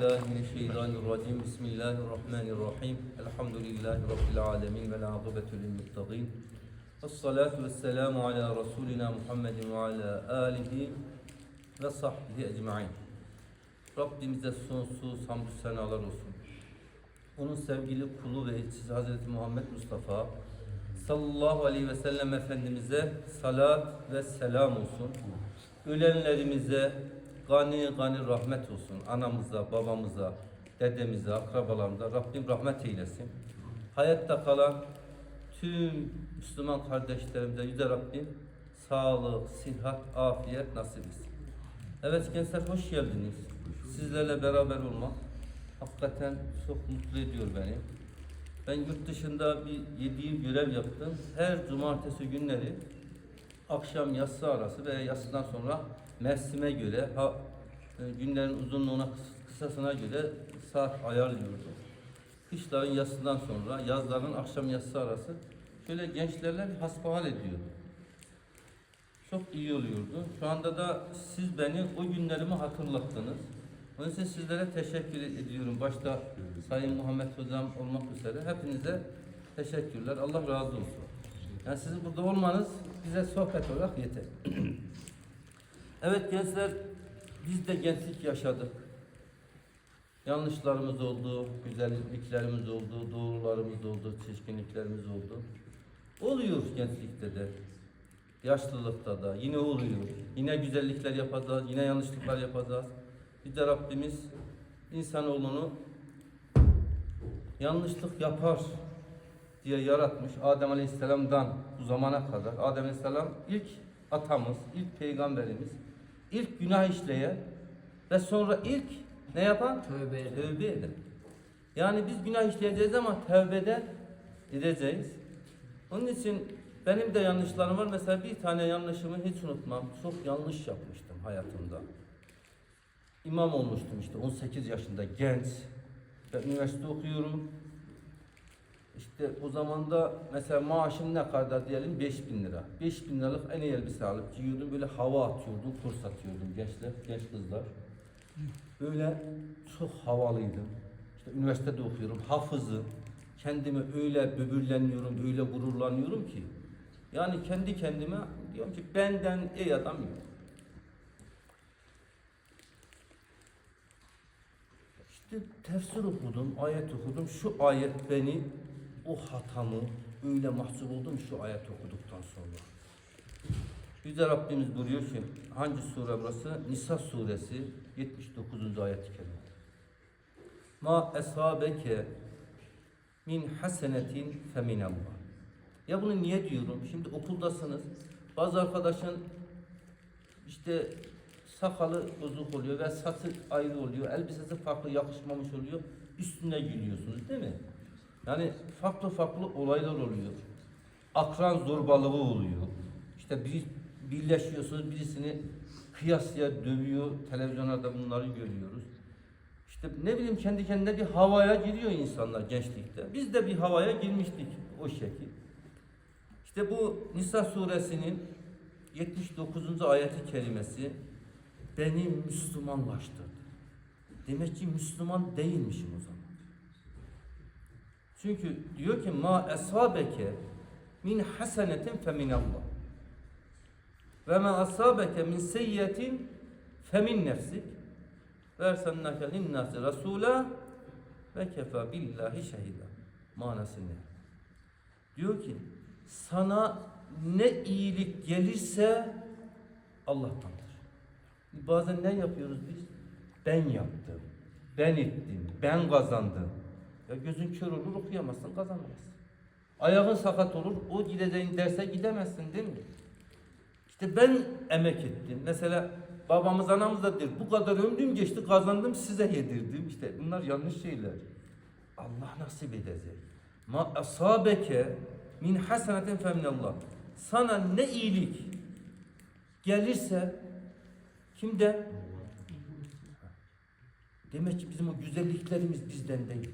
billahi mineşşeytanirracim. Bismillahirrahmanirrahim. Elhamdülillahi rabbil alamin ve la'akibetu lil muttaqin. Essalatu vesselamu ala rasulina Muhammedin ve ala alihi ve sahbihi ecmaîn. Rabbimize sonsuz hamdü senalar olsun. Onun sevgili kulu ve elçisi Hazreti Muhammed Mustafa sallallahu aleyhi ve sellem efendimize salat ve selam olsun. Ölenlerimize, gani gani rahmet olsun. Anamıza, babamıza, dedemize, akrabalarımıza Rabbim rahmet eylesin. Hayatta kalan tüm Müslüman kardeşlerimize Yüce Rabbim sağlık, sıhhat, afiyet nasip etsin. Evet gençler hoş geldiniz. Sizlerle beraber olmak hakikaten çok mutlu ediyor beni. Ben yurt dışında bir 7 yıl görev yaptım. Her cumartesi günleri akşam yatsı arası veya yatsıdan sonra mevsime göre ha, e, günlerin uzunluğuna kıs- kısasına göre saat ayarlıyordum. Kışların yatsıdan sonra yazların akşam yatsı arası şöyle gençlerle bir hasbihal ediyordum. Çok iyi oluyordu. Şu anda da siz beni o günlerimi hatırlattınız. Onun için sizlere teşekkür ediyorum. Başta Sayın Muhammed Hocam olmak üzere hepinize teşekkürler. Allah razı olsun. Yani sizin burada olmanız bize sohbet olarak yeter. evet gençler biz de gençlik yaşadık. Yanlışlarımız oldu, güzelliklerimiz oldu, doğrularımız oldu, çirkinliklerimiz oldu. Oluyor gençlikte de. Yaşlılıkta da yine oluyor. Yine güzellikler yapacağız, yine yanlışlıklar yapacağız. Bir de Rabbimiz insanoğlunu yanlışlık yapar diye yaratmış. Adem Aleyhisselam'dan bu zamana kadar. Adem Aleyhisselam ilk atamız, ilk peygamberimiz, ilk günah işleyen ve sonra ilk ne yapan? Tövbe eden. Tövbe eden. Yani biz günah işleyeceğiz ama tövbeden edeceğiz. Onun için benim de yanlışlarım var. Mesela bir tane yanlışımı hiç unutmam. Çok yanlış yapmıştım hayatımda. İmam olmuştum işte 18 yaşında genç. Ve üniversite okuyorum. İşte o zaman da mesela maaşım ne kadar diyelim 5000 lira. 5000 liralık en iyi elbise alıp giyiyordum. Böyle hava atıyordum, kurs atıyordum gençler, genç kızlar. Böyle çok havalıydım. İşte üniversitede okuyorum, hafızım. Kendimi öyle böbürleniyorum, öyle gururlanıyorum ki. Yani kendi kendime diyorum ki benden iyi adam yok. İşte tefsir okudum, ayet okudum. Şu ayet beni, o hatamı öyle mahcup oldum şu ayet okuduktan sonra. Yüce Rabbimiz buyuruyor ki, hangi sure burası? Nisa suresi 79. ayet-i kerime. Ma esabeke min hasenetin feminallah. Ya bunu niye diyorum? Şimdi okuldasınız. Bazı arkadaşın işte sakalı bozuk oluyor ve saçı ayrı oluyor. Elbisesi farklı yakışmamış oluyor. Üstüne gülüyorsunuz değil mi? Yani farklı farklı olaylar oluyor. Akran zorbalığı oluyor. İşte bir, birleşiyorsunuz birisini kıyasıya dövüyor. Televizyonlarda bunları görüyoruz. İşte ne bileyim kendi kendine bir havaya giriyor insanlar gençlikte. Biz de bir havaya girmiştik o şekil. İşte bu Nisa suresinin 79. ayeti kerimesi beni Müslümanlaştırdı. Demek ki Müslüman değilmişim o zaman. Çünkü diyor ki ma esabeke min hasenetin fe minallah. Ve ma asabeke min seyyetin fe min nefsik. Ve ersennake linnâsi rasûlâ ve kefa billahi şehida. Manası ne? Diyor ki sana ne iyilik gelirse Allah'tandır. Bazen ne yapıyoruz biz? Ben yaptım, ben ettim, ben kazandım. Ya gözün kör olur okuyamazsın kazanamazsın. Ayağın sakat olur o gideceğin derse gidemezsin değil mi? İşte ben emek ettim. Mesela babamız anamız da der bu kadar ömrüm geçti kazandım size yedirdim. İşte bunlar yanlış şeyler. Allah nasip edecek. Ma asabeke min hasenetin feminallah. Sana ne iyilik gelirse kimde? Demek ki bizim o güzelliklerimiz bizden değil.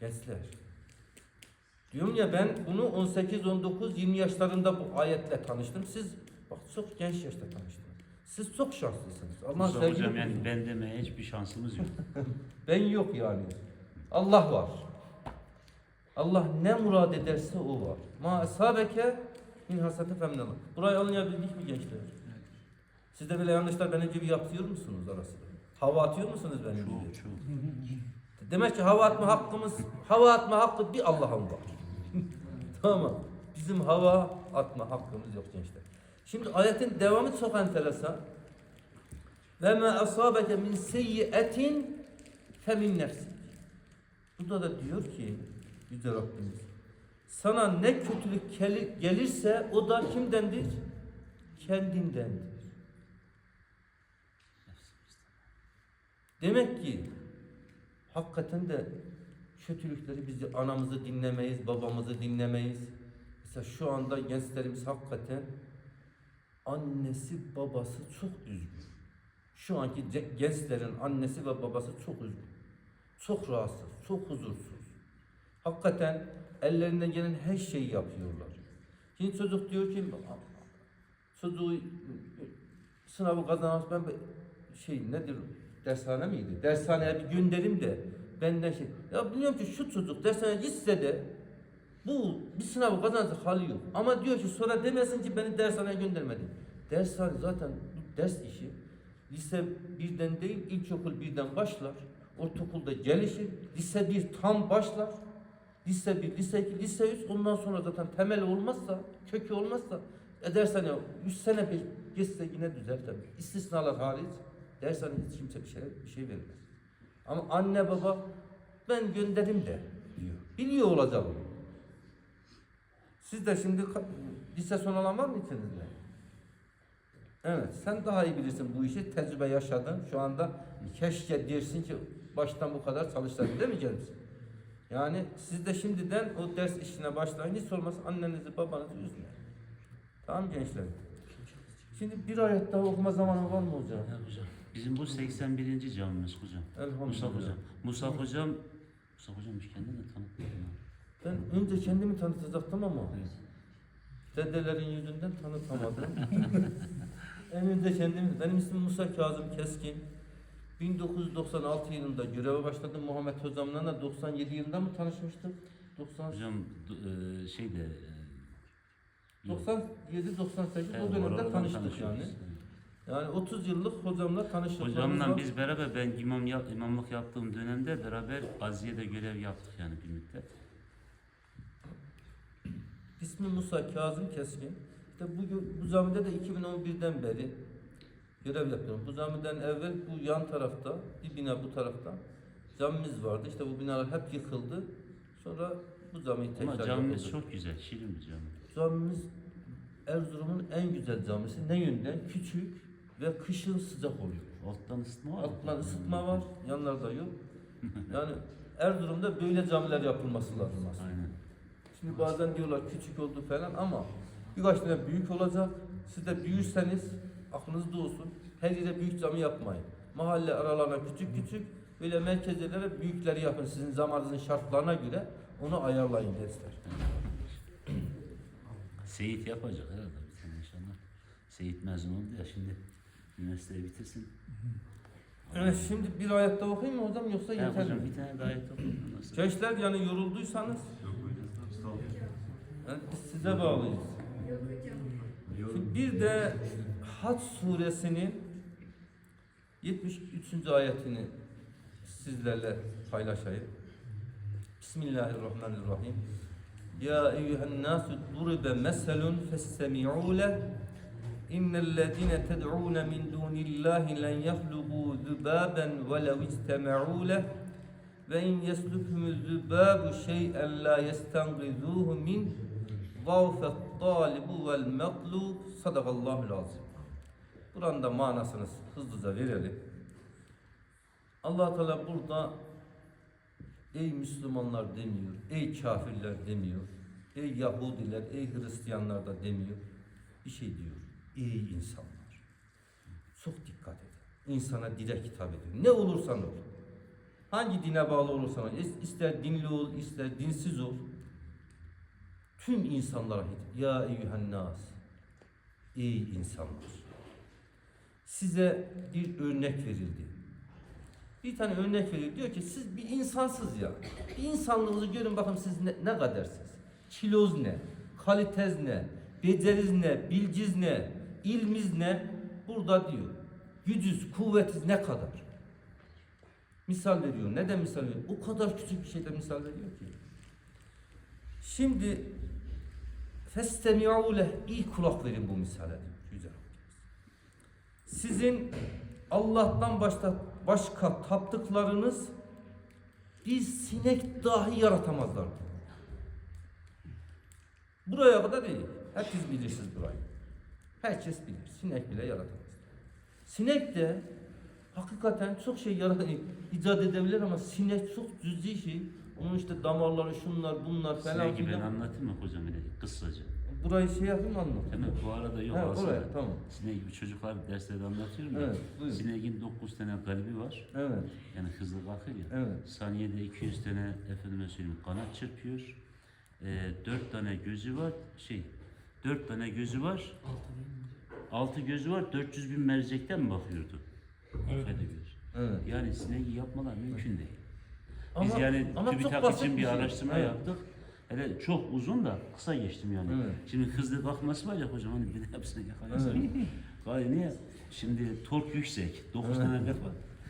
Gençler. Diyorum ya ben bunu 18, 19, 20 yaşlarında bu ayetle tanıştım. Siz bak çok genç yaşta tanıştınız. Siz çok şanslısınız. Allah sevgili hocam yani ben demeye hiçbir şansımız yok. Ben yok yani. Allah var. Allah ne murad ederse o var. Ma esabeke min hasete femnallah. Burayı anlayabildik mi gençler? Siz de böyle yanlışlar benim gibi yapıyor musunuz arasında? Hava atıyor musunuz benim gibi? Çok çok. Demek ki hava atma hakkımız, hava atma hakkı bir Allah'ın var. tamam. Bizim hava atma hakkımız yok gençler. Şimdi ayetin devamı çok enteresan. Ve ma asabeke min seyyiyetin femin nefsik. Burada da diyor ki Yüce Rabbimiz sana ne kötülük geli- gelirse o da kimdendir? Kendindendir. Demek ki hakikaten de kötülükleri bizi anamızı dinlemeyiz, babamızı dinlemeyiz. Mesela şu anda gençlerimiz hakikaten annesi babası çok üzgün. Şu anki gençlerin annesi ve babası çok üzgün. Çok rahatsız, çok huzursuz. Hakikaten ellerinden gelen her şeyi yapıyorlar. Şimdi çocuk diyor ki çocuğu sınavı kazanamaz ben be- şey nedir dershane miydi? Dershaneye bir gönderim de benden şey. Ya biliyorum ki şu çocuk dershaneye gitse de bu bir sınavı kazanacak hali yok. Ama diyor ki sonra demesin ki beni dershaneye göndermedi. Dershane zaten ders işi. Lise birden değil ilkokul birden başlar. Ortaokulda gelişir. Lise bir tam başlar. Lise 1, lise 2, lise 3 ondan sonra zaten temeli olmazsa, kökü olmazsa e dershane 3 sene bir geçse yine düzeltir. İstisnalar hariç dershane hiç kimse bir şey, bir şey vermez. Ama anne baba ben gönderim de diyor. Biliyor olacak. Siz de şimdi lise son olan var mı içinizde? Evet, sen daha iyi bilirsin bu işi, tecrübe yaşadın. Şu anda keşke dersin ki baştan bu kadar çalışsaydın değil mi Cengiz? Yani siz de şimdiden o ders işine başlayın. Hiç olmazsa annenizi babanızı üzmeyin. Tamam gençler. Şimdi bir ayet daha okuma zamanı var mı hocam? Ya hocam. Bizim bu 81. camimiz hocam. Elhamdülillah. Musa hocam. Musa hocam Musa hocam hiç kendini tanıtmadın. Ben önce kendimi tanıtacaktım ama Evet. dedelerin yüzünden tanıtamadım. en önce kendimi, benim ismim Musa Kazım Keskin. 1996 yılında göreve başladım Muhammed Hocam'la da 97 yılında mı tanışmıştık? 90 Hocam e, şey de e, yok. 97 98 Evet, o dönemde tanıştık yani. Yani 30 yıllık hocamla tanıştık. Hocamla biz beraber ben imam ya- imamlık yaptığım dönemde beraber Aziye'de görev yaptık yani bir müddet. İsmi Musa Kazım Keskin. İşte bu, bu camide de 2011'den beri görev yapıyorum. Bu camiden evvel bu yan tarafta, bir bina bu tarafta camimiz vardı. İşte bu binalar hep yıkıldı. Sonra bu camiyi tekrar Ama camimiz yapıldı. çok güzel, şirin bir cami. Camimiz Erzurum'un en güzel camisi. Ne yönden? Küçük ve kışın sıcak oluyor. Alttan ısıtma var. Alttan ısıtma var, yanlarda yok. Yani Erzurum'da böyle camiler yapılması lazım aslında. Aynen. Şimdi bazen diyorlar küçük oldu falan ama birkaç tane büyük olacak. Siz de büyürseniz aklınızda olsun. Her yere büyük cami yapmayın. Mahalle aralarına küçük küçük böyle merkezlere büyükleri yapın. Sizin zamanınızın şartlarına göre onu ayarlayın gençler. Seyit yapacak herhalde bir tane inşallah. Seyit mezun oldu ya şimdi üniversiteyi bitirsin. Evet şimdi bir ayette okuyayım mı hocam yoksa yeter hocam mi? bir tane daha ayet okuyun. Nasıl? Gençler yani yorulduysanız yani biz size bağlıyız. Şimdi bir de Hac suresinin 73. ayetini sizlerle paylaşayım. Bismillahirrahmanirrahim. Ya eyyühen nasu duribe meselun festemi'u leh. İnnellezine ted'un min dunillahi len yahlubu zubaben ve lev istema'u leh. Ve in yeslukhumuz zubabu şey'en la yestangizuhu min ضعف الطالب والمطلوب sadakallahul azim. Buranın da manasını hızlıca verelim. Allah Teala burada ey Müslümanlar demiyor, ey kafirler demiyor, ey Yahudiler, ey Hristiyanlar da demiyor. Bir şey diyor. Ey insanlar. Çok dikkat edin. İnsana direkt hitap ediyor. Ne olursan ol. Hangi dine bağlı olursan ol. ister dinli ol, ister dinsiz ol tüm insanlara hitap. Ya eyyühen nas. Ey insanlar. size bir örnek verildi. Bir tane örnek veriyor. Diyor ki siz bir insansız ya. Bir insanlığınızı görün bakın siz ne, ne kadersiniz. Kiloz ne? Kalitez ne? Beceriz ne? Bilgiz ne? İlmiz ne? Burada diyor. Gücüz, kuvvetiz ne kadar? Misal veriyor. Neden misal veriyor? O kadar küçük bir şeyden misal veriyor ki. Şimdi leh iyi kulak verin bu misale diyor. Güzel. Sizin Allah'tan başta başka taptıklarınız bir sinek dahi yaratamazlar. Buraya kadar değil. Herkes bilirsiniz burayı. Herkes bilir. Sinek bile yaratamaz. Sinek de hakikaten çok şey yarat icat edebilir ama sinek çok cüzi şey. Onun işte damarları şunlar bunlar falan Sinek gibi ben anlatayım mı hocam öyle kısaca? Burayı şey yapayım anlatayım? Hemen bu arada yok Ha, aslında. oraya tamam. Sinek gibi çocuklar derslerde anlatıyorum ya. Evet, buyurun. Sineğin 9 tane kalbi var. Evet, Yani hızlı kalkır ya. evet. Saniyede 200 tane efendime söyleyeyim kanat çırpıyor. Ee, 4 tane gözü var. Şey 4 tane gözü var. 6 gözü var. 400 bin mercekten mi bakıyordu? Evet. Göz. Evet. Yani sineği yapmalar mümkün değil. Ama, Biz yani ama TÜBİTAK için bir araştırma Evet. yaptık. Hele çok uzun da kısa geçtim yani. Evet. Şimdi hızlı bakması var ya hocam hani bir de hepsini yakalasın. Evet. Gayet niye? Şimdi tork yüksek. 9 Evet. tane var.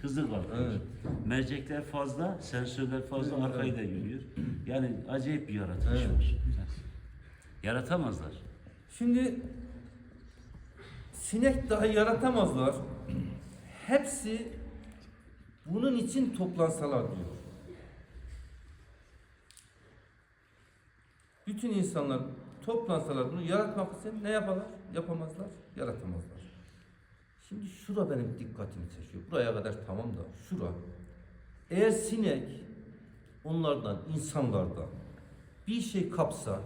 Hızlı kalkıyor. Evet. Mercekler fazla, sensörler fazla, Evet. arkayı da görüyor. Yani acayip bir yaratış Evet. var. Yaratamazlar. Şimdi sinek dahi yaratamazlar. Hepsi bunun için toplansalar diyor. Bütün insanlar toplansalar bunu yaratmak için ne yaparlar? Yapamazlar, yaratamazlar. Şimdi şura benim dikkatimi çekiyor. Buraya kadar tamam da şura. Eğer sinek onlardan, insanlardan bir şey kapsa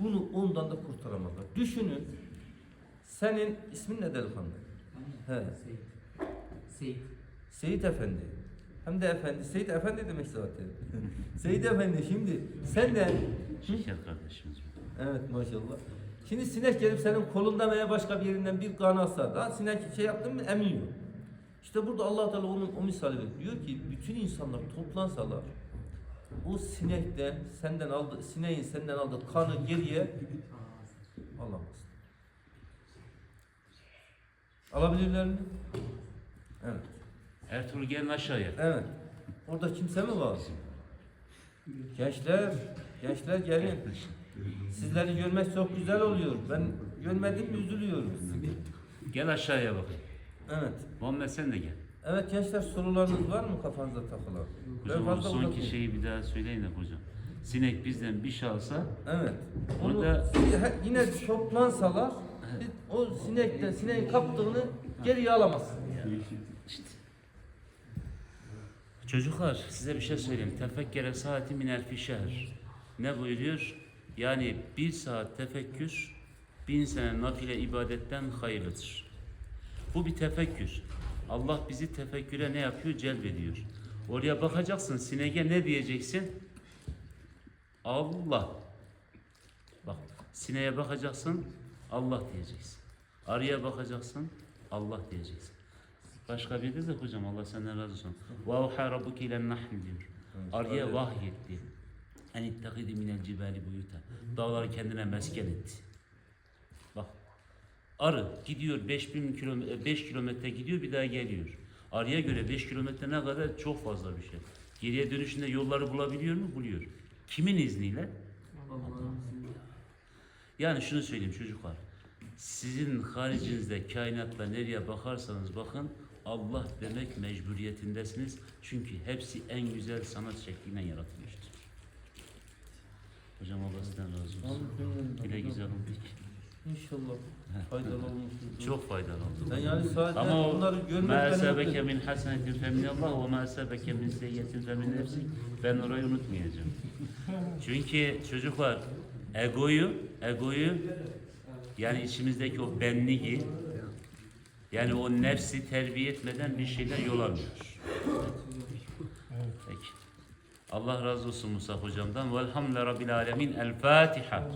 bunu ondan da kurtaramazlar. Düşünün. Senin ismin ne delikanlı? He. Seyit. Seyit. Seyit Efendi. Hem de efendi. Seyit Efendi demek zaten. Seyit Efendi şimdi sen de Şeker kardeşimiz. Evet maşallah. Şimdi sinek gelip senin kolundan veya başka bir yerinden bir kan alsa da sinek şey yaptın mı emiyor. İşte burada Allah Teala onun o misali veriyor. Diyor ki bütün insanlar toplansalar o sinekten senden aldı sineğin senden aldığı kanı geriye alamaz. Alabilirler mi? Evet. Ertuğrul gelin aşağıya. Evet. Orada kimse mi var? Gençler, gençler gelin. Sizleri görmek çok güzel oluyor. Ben görmedim üzülüyorum. Gel aşağıya bakın. Evet. Muhammed sen de gel. Evet gençler sorularınız var mı kafanızda takılan? Hocam o sonki uzatmayayım. şeyi bir daha söyleyin de hocam. Sinek bizden bir şey alsa Evet. Onu Orada- yine toplansalar o sinekten sineğin kaptığını geriye alamazsın. İşte. Çocuklar size bir şey söyleyeyim. Tefekkere saati minel fişer. Ne buyuruyor? Yani bir saat tefekkür bin sene nafile ibadetten hayırlıdır. Bu bir tefekkür. Allah bizi tefekküre ne yapıyor? Celbediyor. Oraya bakacaksın sineğe ne diyeceksin? Allah. Bak sineğe bakacaksın Allah diyeceksin. Arıya bakacaksın Allah diyeceksin. Başka bir de hocam Allah senden razı olsun. Ve avha rabbuke ilen nahl diyor. Arıya vahyetti. En ittakidi minel cibali buyuta. Dağları kendine mesken etti. Bak. Arı gidiyor 5000 kilometre 5 kilometre gidiyor bir daha geliyor. Arıya göre 5 kilometre ne kadar çok fazla bir şey. Geriye dönüşünde yolları bulabiliyor mu? Buluyor. Kimin izniyle? Yani şunu söyleyeyim çocuklar. Sizin haricinizde kainatta nereye bakarsanız bakın Allah demek mecburiyetindesiniz. Çünkü hepsi en güzel sanat şekliyle yaratılmıştır. Hocam Allah sizden razı olsun. Bile güzel olduk. İnşallah faydalı olmuştur. Çok faydalı oldu. Ben yani sadece Ama bunları görmek ma beni mutlu esabeke ediyor. min hasenetin feminallah ve ma esabeke min seyyetin femin nefsik. Ben orayı unutmayacağım. Çünkü çocuklar egoyu, egoyu yani içimizdeki o benliği yani o nefsi terbiye etmeden bir şeyler yol almıyor. Peki. Allah razı olsun Musa hocamdan. Velhamdülillahi Rabbil Alemin. El Fatiha.